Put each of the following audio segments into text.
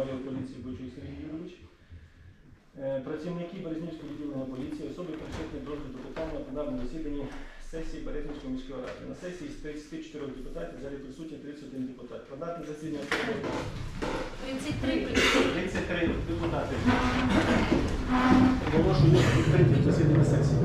майор поліції Бойчук Сергій Юрійович. Е, Працівники Березнівського відділення поліції, особи причетні до розгляду питання на пленарному засіданні сесії Березнівської міської ради. На сесії з 34 депутатів в залі присутні 31 депутат. Пленарне засідання 33 33 депутати. Оголошую відкритим засідання сесії.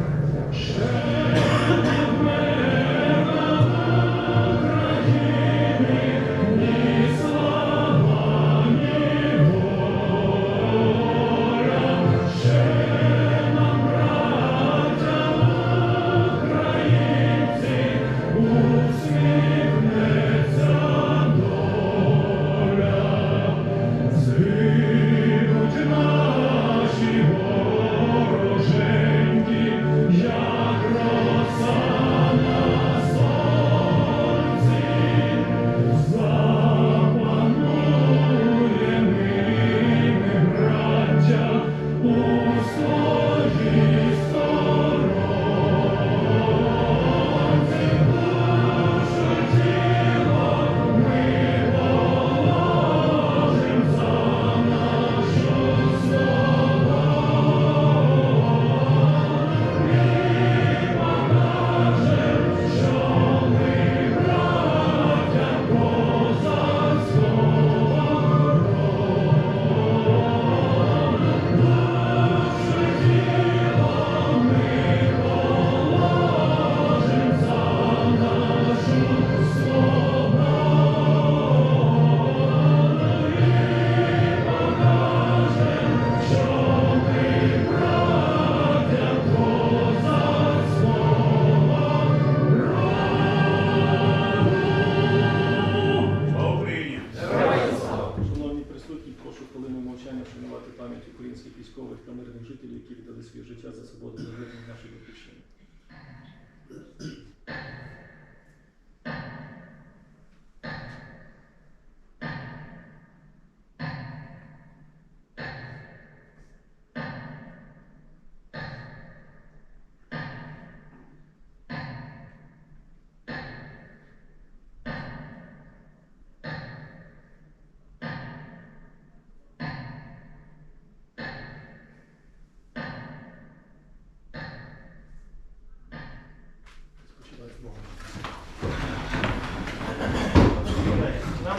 Нам,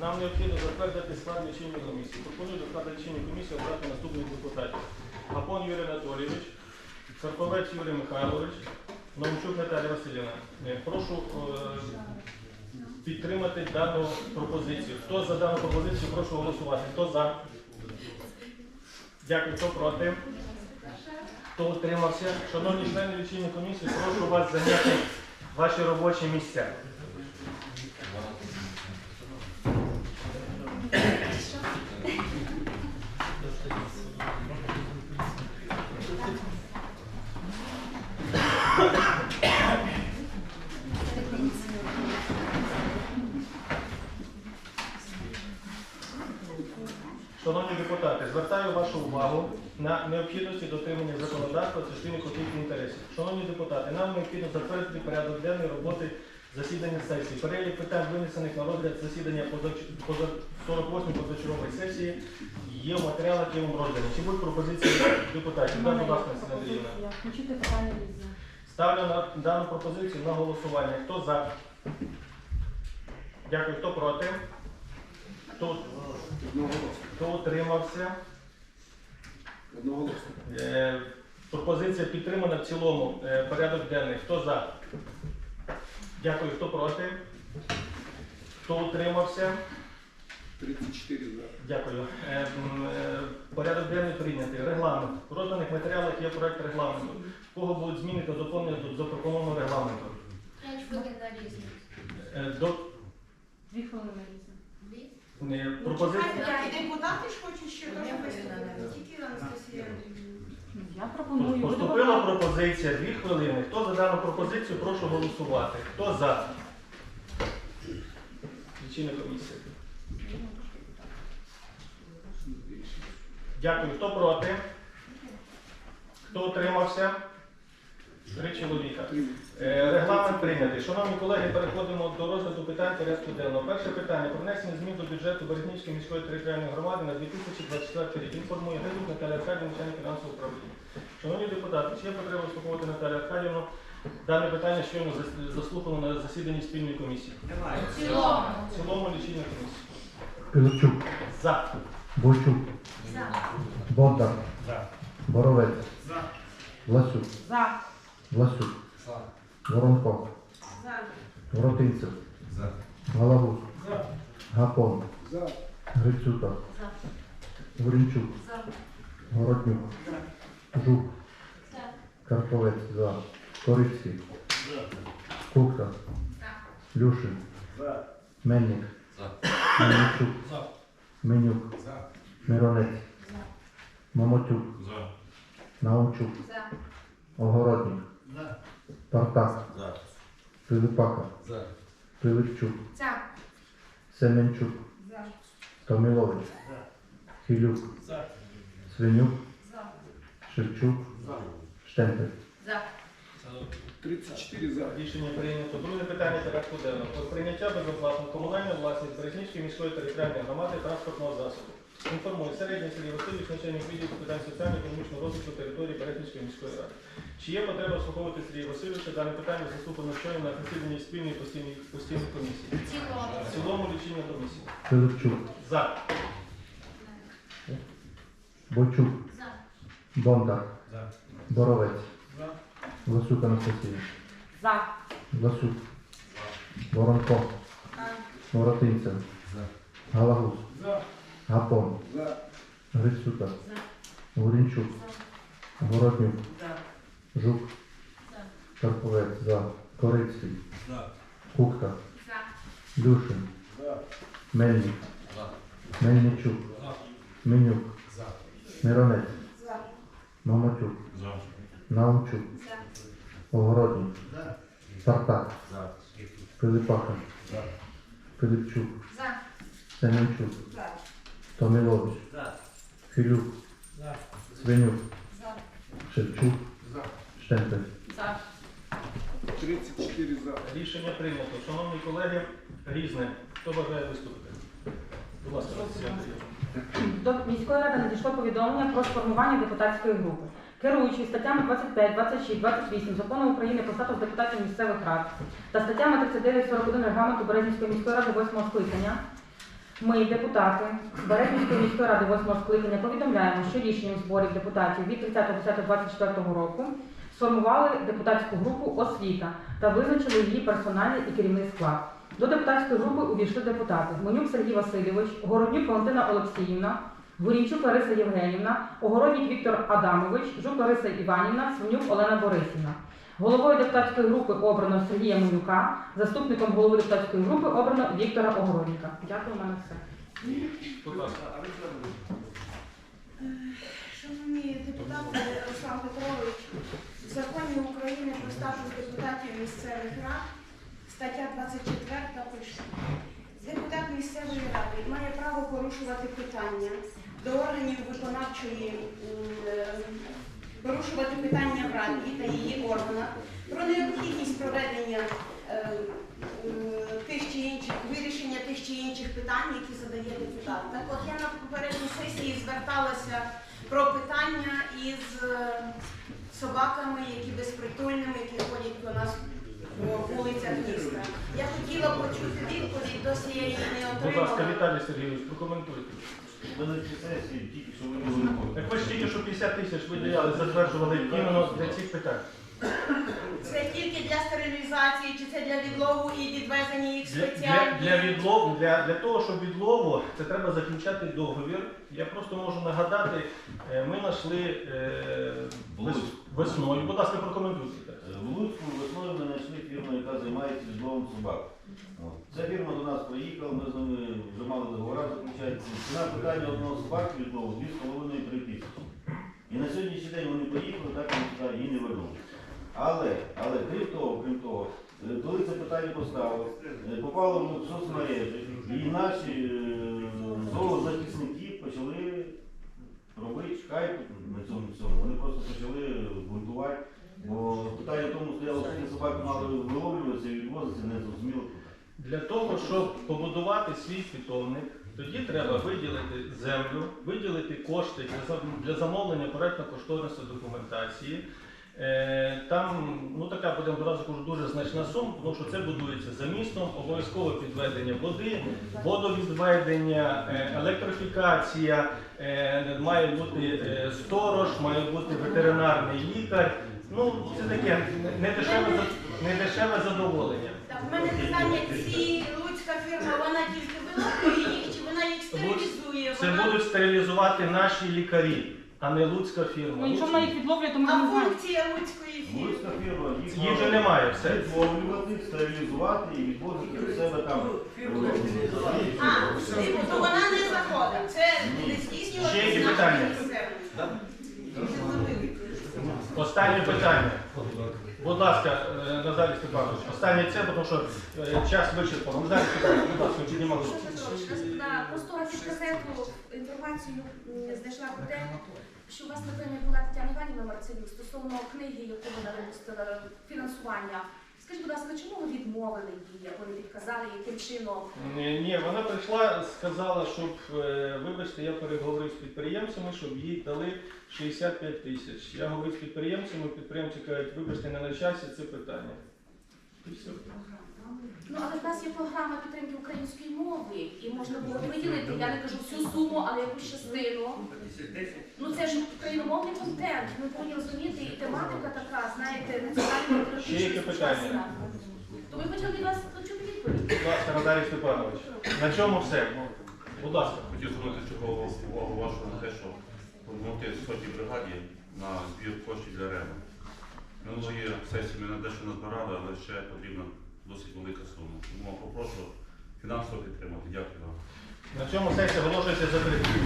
нам необхідно затвердити склад лічильної комісії. Пропоную до складу лічильної комісії обрати наступних депутатів. Гапон Юрій Анатолійович, Карповець Юрій Михайлович, Новчук Наталія Васильівна. Е, Прошу е, підтримати дану пропозицію. Хто за дану пропозицію, прошу голосувати. Хто за? Дякую. Хто проти? Хто утримався? Шановні члени лічильної комісії, прошу вас зайняти ваші робочі місця. Шановні депутати, звертаю вашу увагу на необхідності дотримання законодавства в частині конфлікту інтересів. Шановні депутати, нам необхідно затвердити порядок денний роботи засідання сесії. Перелік питань, винесених на розгляд засідання поза 48 позачергової сесії, є в матеріалах, є в розгляді. Чи будуть пропозиції депутатів? Да, будь ласка. Включити питання різне. Ставлю на дану пропозицію на голосування. Хто за? Дякую. Хто проти? Хто, хто утримався? Одноголосно. Е, пропозиція підтримана в цілому. Е, порядок денний. Хто за? Дякую. Хто проти? Хто утримався? 34 за. Дякую. Е, м, е, порядок денний прийнятий. Регламент. В розданих матеріалах є проект регламенту. В кого будуть зміни та доповнення до запропонованого регламенту? 5 хвилин на різне. Е, до, Дві хвилини різне. Е, пропозиція. А депутати ж хочуть ще теж виступити. Тільки Анастасія. Ну, Я пропоную. Поступила пропозиція, дві хвилини. Хто за дану пропозицію, прошу голосувати. Хто за? Лічильна комісія. Дякую. Хто проти? Хто утримався? Три чоловіка. Е, Регламент прийнятий. Шановні колеги, переходимо до розгляду питань порядку денного. Перше питання про внесення змін до бюджету Березнівської міської територіальної громади на 2024 рік. Інформує Гризук Наталя Аркадівна, начальник фінансового управління. Шановні депутати, чи є потреба слухати Наталію Аркадівну? Дане питання щойно зас- заслухано на засіданні спільної комісії. В цілому. В цілому лічильна комісія. Пилипчук, За. Бойчук, За. Бондар, Боровець, Власюк, За. Власюк, Воронко, За. Воротинцев, Галагус, Гапон, За. Грицюка, За. Горінчук, За. Городнюк, Жук, За. Карповець, за, Корицький, Кухта, Люшин, Мельник, Мельничук, Менюк, Миронець, Мамотюк, Наумчук, За. Огородник, Партак, Пилипака, Пилипчук, За. Семенчук, За. Томилович, Хилюк, Свинюк, За. Шевчук, Штемпель. За. 34 за. Рішення прийнято. Друге питання порядку денного. Про прийняття безоплатного комунальної власності Березнівської міської територіальної громади транспортного засобу. Інформує середній Сергій Васильович, начальник відділу питань соціально-економічного розвитку території Березнівської міської ради. Чи є потреба слуховувати Сергія Васильовича? Дане питання заслухано щойно на засіданні спільної постійної постійної комісії. В цілому. Лічильна комісія. Пилипчук, За. Бойчук, За. Бондар, Боровець, Власюк Анастасія, За. Власюк, Воронко, Воротинцев, Галагус, Гапон, За. Грицюка, Горінчук, Городнюк, Жук, Карповець, за, Корицький, Кухта, За. Люшин, Мельник, Мельничук, Менюк, Миронець, За. Мамотюк, Наумчук, За. Огородник, Партак, Пилипака, Пилипчук, За. Семенчук, За. Томилович, Филюк, Свинюк, За. Шевчук, Штемпель. За. 34 за. Рішення прийнято. Шановні колеги, різне. Хто бажає виступити? Будь ласка, До міської ради надійшло повідомлення про сформування депутатської групи. Керуючись статтями 25, 26, 28 Закону України про статус депутатів місцевих рад та статтями 39, 41 регламенту Березнівської міської ради 8 скликання, ми, депутати Березнівської міської ради 8 скликання, повідомляємо, що рішенням зборів депутатів від 30.10.24 року сформували депутатську групу освіта та визначили її персональний і керівний склад. До депутатської групи увійшли депутати Гмонюк Сергій Васильович, Городнюк Валентина Олексіївна, Гурінчук Лариса Євгенівна, Огородник Віктор Адамович, Жук Лариса Іванівна, Свинюк Олена Борисівна. Головою депутатської групи обрано Сергія Монюка, заступником голови депутатської групи обрано Віктора Огородника. Дякую, у мене все. Шановні депутати, Руслан Петрович, в законі України про статус депутатів місцевих рад, стаття 24 пише. Депутат місцевої ради має право порушувати питання до органів виконавчої, порушувати питання в раді та її органах про необхідність проведення е, тих чи інших вирішення тих чи інших питань, які задає депутат. Так от я на попередній сесії зверталася про питання із е, собаками, які безпритульними, які ходять по нас по вулицях міста. Я хотіла почути відповідь, досі я її не Будь ласка, отримала. Віталій Сергійович, прокоментуйте. Цій сесії тільки що ви не Так ви ж тільки що 50 тисяч виділяли, затверджували іменно для цих питань. Це тільки для стерилізації, чи це для відлову і відвезення їх Для, для, спеціально? для відлову, для, для того, щоб відлову, це треба заключати договір. Я просто можу нагадати, е, ми знайшли е, вес- весною. Будь ласка, прокоментуйте. В Луцьку весною ми знайшли фірму, яка займається відловом собак. Ця фірма до нас приїхала, ми з ними вже мали договори заключати. Ціна питання одного з партій відлову 2,5-3 тисячі. І на сьогоднішній день вони поїхали, так вони сюди її не вернули. Але, але крім того, крім того, е, коли це питання поставили, е, попало в соцмережі, і наші е, зоозахисники почали робити хайп на цьому всьому. Вони просто почали бунтувати. Бо питання сформувати свій питомник, тоді треба виділити землю, виділити кошти для, замовлення проектно-кошторисної документації. Е, Там ну така буде одразу дуже значна сума, тому що це будується за містом, обов'язкове підведення води, водовідведення, е, електрифікація, е, має бути сторож, має бути ветеринарний лікар. Ну це таке не дешеве за- не дешеве задоволення. Це будуть стерилізувати наші лікарі, а не луцька Ну, фірма. якщо вона їх відловлює, то ми А не знаємо. функція луцької фірми? Луцька фірма, їх Їх же немає, все. відловлювати, стерилізувати і відвозити до себе там. А, то вона не заходить. Це не здійснювати Ще наші питання? Останнє питання. Будь ласка, е, Назарій Степанович, останнє це, тому що е, час вичерпано. Назарій Степанович, будь ласка, піднімали. руку. На просторах інтернету інформацію знайшла про те, що у вас, напевно, була Тетяна Іванівна Марцелюк стосовно книги, яку вона випустила фінансування. Скажіть, будь ласка, чому ви відмовили її, або не підказали, яким чином? Ні, ні, вона прийшла, сказала, щоб, е, вибачте, я переговорив з підприємцями, щоб їй дали 65 тисяч. Я говорив з підприємцями, підприємці кажуть, вибачте, не на часі це питання. І все. Ну, але в нас є програма підтримки української мови, і можна було виділити, я не кажу всю суму, але якусь частину. Ну це ж україномовний контент, ми повинні розуміти, і тематика така, знаєте, національно Ще які питання? То ми хочемо від вас почути відповідь. Будь ласка, Назарій Степанович. На цьому все. Будь ласка. Хотів звернути чергову увагу вашу на те, що допомогти сотій бригаді на збір коштів для РЕМу. Минулої сесії ми на дещо назбирали, але ще потрібна досить велика сума. Тому попрошу фінансово підтримати. Дякую вам. На цьому сесія оголошується закритою.